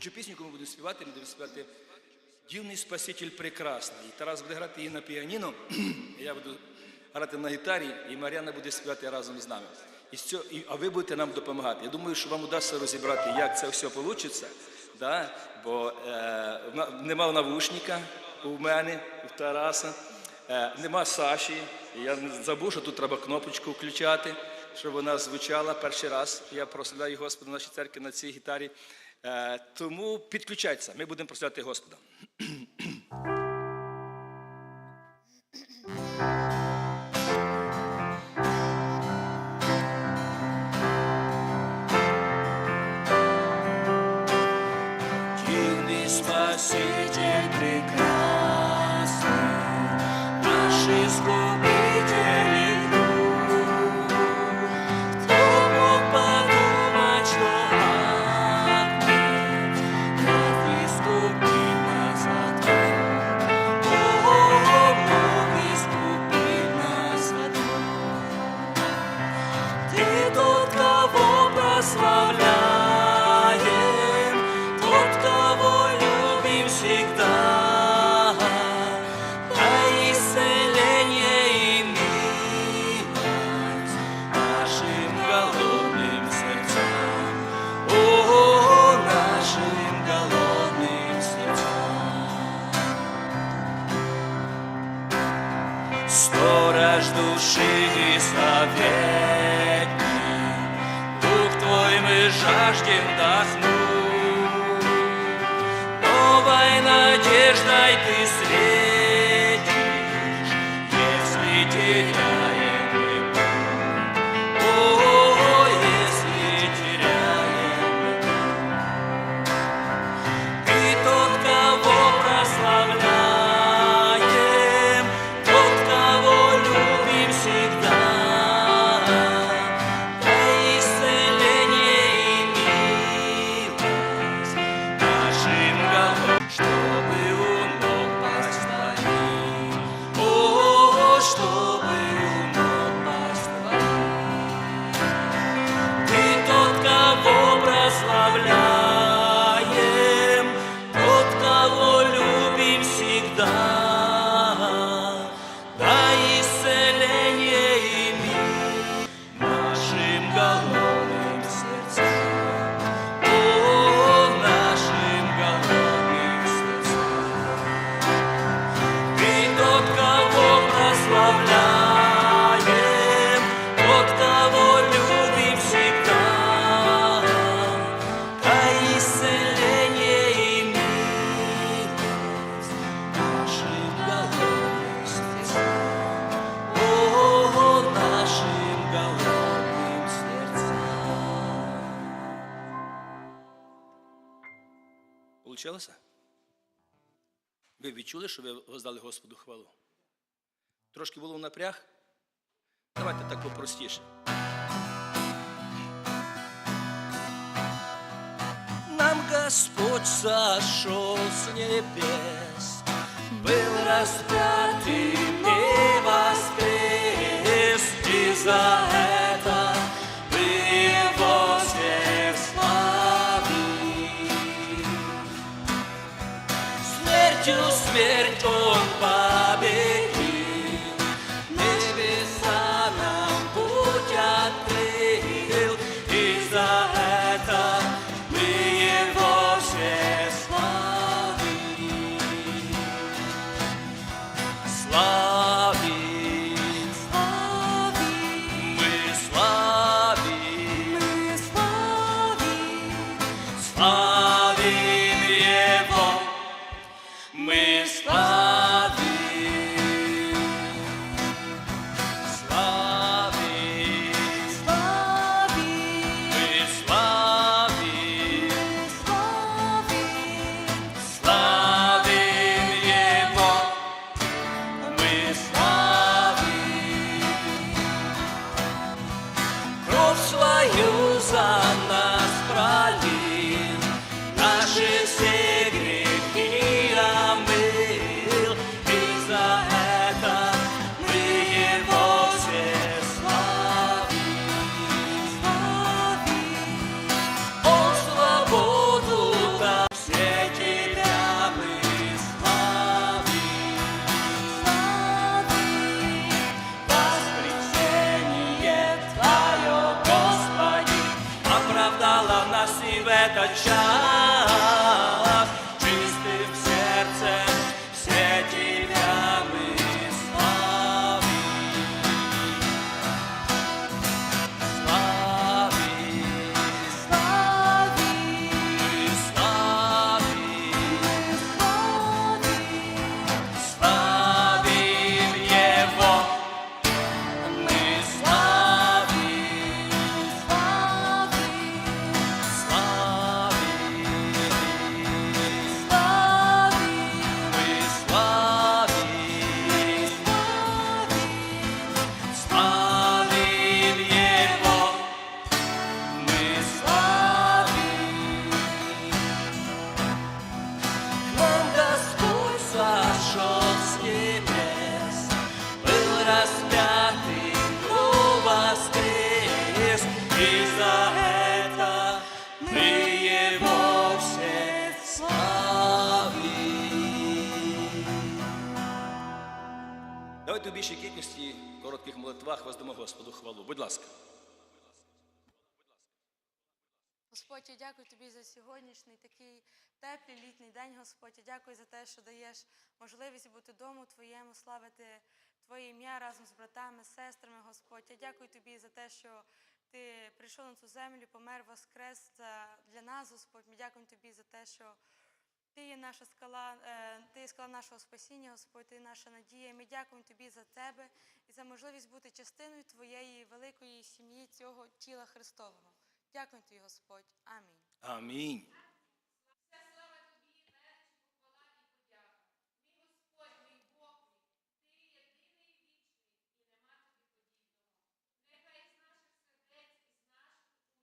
Слідуючу пісню, яку ми будемо співати, ми будемо співати Дивний Спаситель прекрасний. І Тарас буде грати її на піаніно, я буду грати на гітарі, і Мар'яна буде співати разом з нами. І цього, і, а ви будете нам допомагати. Я думаю, що вам удасться розібрати, як це все вийде, да? бо е, нема навушника у мене, у Тараса, е, нема Саші. Я забув, що тут треба кнопочку включати, щоб вона звучала перший раз. Я прославляю Господа нашій церкві на цій гітарі. Е, тому підключайтеся, ми будемо прославляти Господа. Спаситель of love. Жаждем вдохнуть. Новой надеждой Ты светишь, исцеление и милость нашим голодным нашим голодным сердцам. Получилося? Ви відчули, що ви воздали Господу хвалу? Трошки було напряг? Давайте так попростіше. Господь сошел с небес, был распят и воскрес, и за это мы Его всех славим. Смертью смерть он победил, славим его. Давайте у більшій кількості коротких молитвах воздамо Господу хвалу. Будь ласка. Господь, я дякую тобі за сьогоднішній такий теплий літній день, Господь. Я дякую за те, що даєш можливість бути дому Твоєму, славити Твоє ім'я разом з братами, сестрами, Господь. Я дякую тобі за те, що ти прийшов на цю землю, помер, воскрес для нас, Господь. Ми дякуємо тобі за те, що ти є наша скала, е, ти є скала нашого спасіння, Господь, ти є наша надія. Ми дякуємо тобі за тебе і за можливість бути частиною твоєї великої сім'ї, цього тіла Христового. Дякую тобі, Господь. Амінь. Амінь. Вся слава тобі, велич, похвала і подяка. Мій Господь, мій Бог мій, ти єдиний і вічний, і нема тобі подібного. Нехай з наших сердець і з наших уст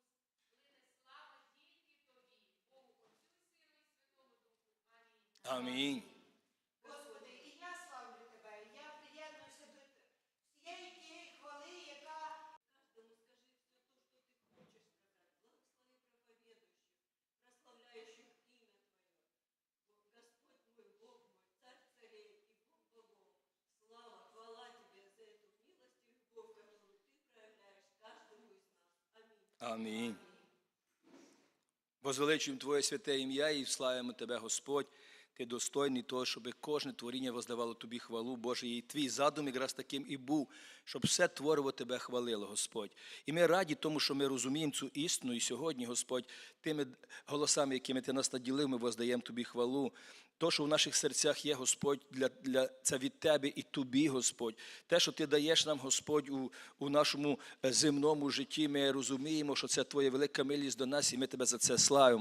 лине слава тільки тобі, Богу Отцю і Сину і Святому Духу. Амінь. Амінь. Господи, і я славлю тебе, і я приєднуюся до всієї тієї хвали, яка Каждому скажи все то, что ты хочешь сказать. Благослови проповедующих, прославляющих имя Твое. Господь мой, Бог мой, Царь царей и Бог богов. Слава, хвала Тебе за эту милость и любовь, которую Ты проявляешь каждому из нас. Аминь. Амінь. Возвеличуємо Твоє святе ім'я і славимо Тебе, Господь. Ти достойний того, щоб кожне творіння воздавало Тобі хвалу, Боже, і Твій задум якраз таким і був, щоб все твориво Тебе хвалило, Господь. І ми раді тому, що ми розуміємо цю істину, і сьогодні, Господь, тими голосами, якими Ти нас наділив, ми воздаємо Тобі хвалу. То, що в наших серцях є, Господь, для, для, це від Тебе і Тобі, Господь. Те, що Ти даєш нам, Господь, у, у нашому е, земному житті, ми розуміємо, що це Твоя велика милість до нас, і ми Тебе за це славимо.